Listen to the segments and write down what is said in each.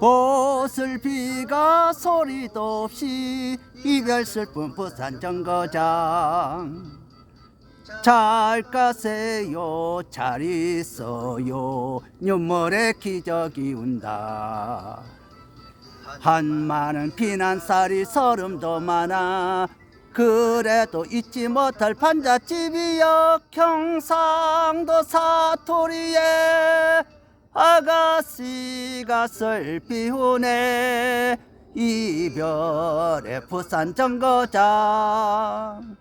보슬비가 소리도 없이 이별 슬픈 부산 정거장. 잘 가세요. 잘 있어요. 눈물의 기적이 운다. 한 많은 피난살이 서름도 많아. 그래도 잊지 못할 판잣집이여 경상도 사투리에 아가씨가 슬피 우네. 이별의 부산 정거장.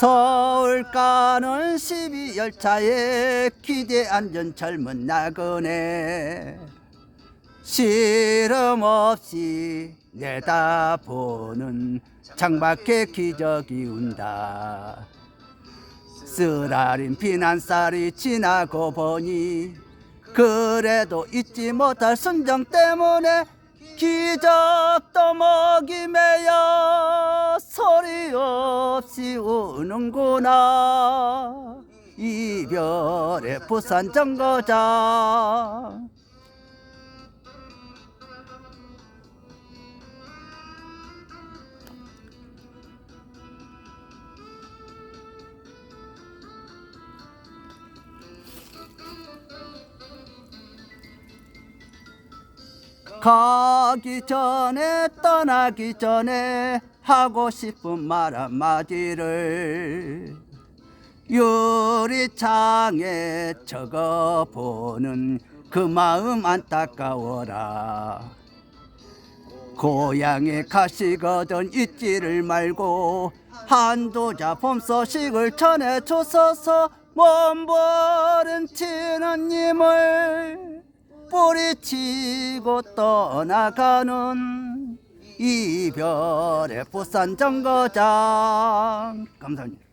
서울 가는 12열차에 기대 앉은 젊은 나그네. 시름 없이 내다보는 창밖에 기적이 운다. 쓰라린 피난살이 지나고 보니 그래도 잊지 못할 순정 때문에 기적도 먹이 메여 소리 없이 우는구나. 이별의 부산 정거장 가기 전에 떠나기 전에 하고 싶은 말 한마디를. 유리창에 적어보는 그 마음 안타까워라. 고향에 가시거든 잊지를 말고 한도자 봄 소식을 전해주소서. 몸버린 친언님을 뿌리치고 떠나가는 이별의 부산 정거장 감사합니다.